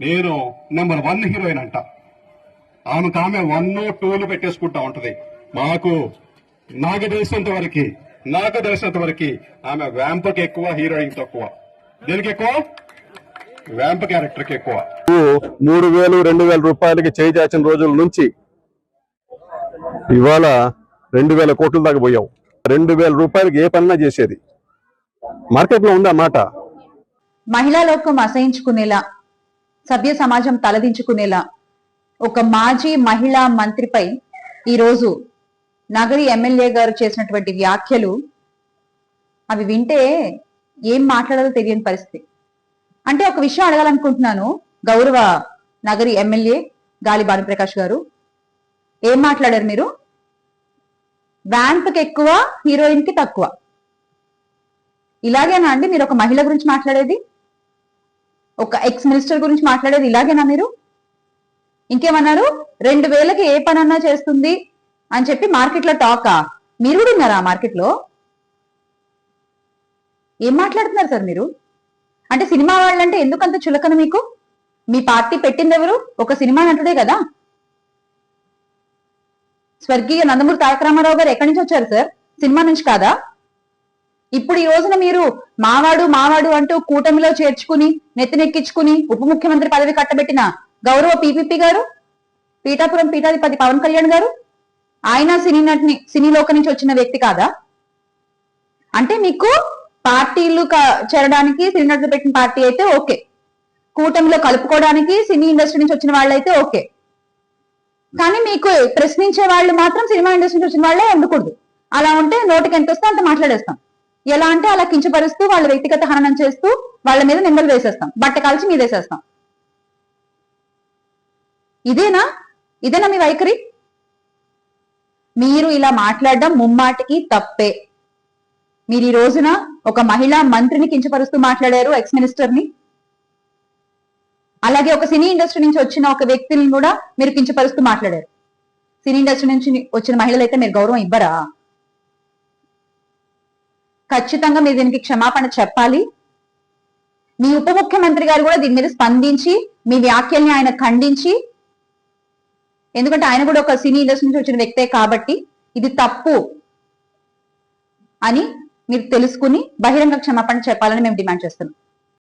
నేను number one heroine అంట. ఆమెకు ఆమె వన్ టూలు పెట్టేసుకుంటా ఉంటది. మాకు నాకు తెలిసినంత వరకు నాకు తెలిసినంత వరకు ఆమె వ్యాంపకి ఎక్కువ హీరోయిన్ తక్కువ. దేనికి ఎక్కువ? వ్యాంప్ క్యారెక్టర్కి ఎక్కువ. మూడు వేలు రెండు వేల రూపాయలకి చేయి చాచిన రోజుల నుంచి ఇవాళ రెండు వేల కోట్ల దాకా పోయావు. రెండు వేల రూపాయలకి ఏ పనైనా చేసేది. మార్కెట్లో ఉందా మాట? మహిళా లోకం అసహించుకునేలా సభ్య సమాజం తలదించుకునేలా ఒక మాజీ మహిళా మంత్రిపై ఈరోజు నగరి ఎమ్మెల్యే గారు చేసినటువంటి వ్యాఖ్యలు అవి వింటే ఏం మాట్లాడాలో తెలియని పరిస్థితి. అంటే ఒక విషయం అడగాలనుకుంటున్నాను. గౌరవ నగరి ఎమ్మెల్యే గాలి భానుప్రకాష్ గారు ఏం మాట్లాడారు మీరు? వ్యాంప్కి ఎక్కువ హీరోయిన్కి తక్కువ. ఇలాగేనా అండి మీరు ఒక మహిళ గురించి మాట్లాడేది? ఒక ఎక్స్ మినిస్టర్ గురించి మాట్లాడేది ఇలాగేనా మీరు? ఇంకేమన్నారు? రెండు వేలకి ఏ పనన్నా చేస్తుంది అని చెప్పి మార్కెట్లో టాకా? మీరు కూడా ఉన్నారా ఆ మార్కెట్లో ఏం మాట్లాడుతున్నారు సార్ మీరు? అంటే సినిమా వాళ్ళంటే ఎందుకంత చులకన మీకు? మీ పార్టీ పెట్టింది ఎవరు ఒక సినిమా నటుడే కదా. స్వర్గీయ నందమూరి తారక రామారావు గారు ఎక్కడి నుంచి వచ్చారు సార్? సినిమా నుంచి కాదా? ఇప్పుడు ఈ రోజున మీరు మావాడు మావాడు అంటూ కూటమిలో చేర్చుకుని నెత్తినెక్కించుకుని ఉప ముఖ్యమంత్రి పదవి కట్టబెట్టిన గౌరవ పీపీపీ గారు పీఠాపురం పీఠాధిపతి పవన్ కళ్యాణ్ గారు ఆయన సినీ నటిని సినీ లోక నుంచి వచ్చిన వ్యక్తి కాదా? అంటే మీకు పార్టీలు చేరడానికి సినీ నటులు పెట్టిన పార్టీ అయితే ఓకే. కూటమిలో కలుపుకోవడానికి సినీ ఇండస్ట్రీ నుంచి వచ్చిన వాళ్ళైతే ఓకే. కానీ మీకు ప్రశ్నించే వాళ్ళు మాత్రం సినిమా ఇండస్ట్రీ నుంచి వచ్చిన వాళ్ళే ఉండకూడదు. అలా ఉంటే నోటికి ఎంత వస్తే అంత మాట్లాడేస్తాం. ఎలా అంటే అలా కించపరుస్తూ వాళ్ళ వ్యక్తిగత హననం చేస్తూ వాళ్ళ మీద నిందలు వేసేస్తాం. బట్ట కాల్చి మీదేసేస్తాం. ఇదేనా? ఇదేనా మీ వైఖరి? మీరు ఇలా మాట్లాడడం ముమ్మాటికి తప్పే. మీరు ఈ రోజున ఒక మహిళా మంత్రిని కించపరుస్తూ మాట్లాడారు ఎక్స్ మినిస్టర్ని అలాగే ఒక సినీ ఇండస్ట్రీ నుంచి వచ్చిన ఒక వ్యక్తిని కూడా మీరు కించపరుస్తూ మాట్లాడారు. సినీ ఇండస్ట్రీ నుంచి వచ్చిన మహిళలు అయితే మీరు గౌరవం ఇవ్వరా? ఖచ్చితంగా మీరు దీనికి క్షమాపణ చెప్పాలి. మీ ఉప ముఖ్యమంత్రి గారు కూడా దీని మీద స్పందించి మీ వ్యాఖ్యల్ని ఆయన ఖండించి ఎందుకంటే ఆయన కూడా ఒక సినీ ఇండస్ట్రీ నుంచి వచ్చిన వ్యక్తే కాబట్టి ఇది తప్పు అని మీరు తెలుసుకుని బహిరంగ క్షమాపణ చెప్పాలని మేము డిమాండ్ చేస్తున్నాం.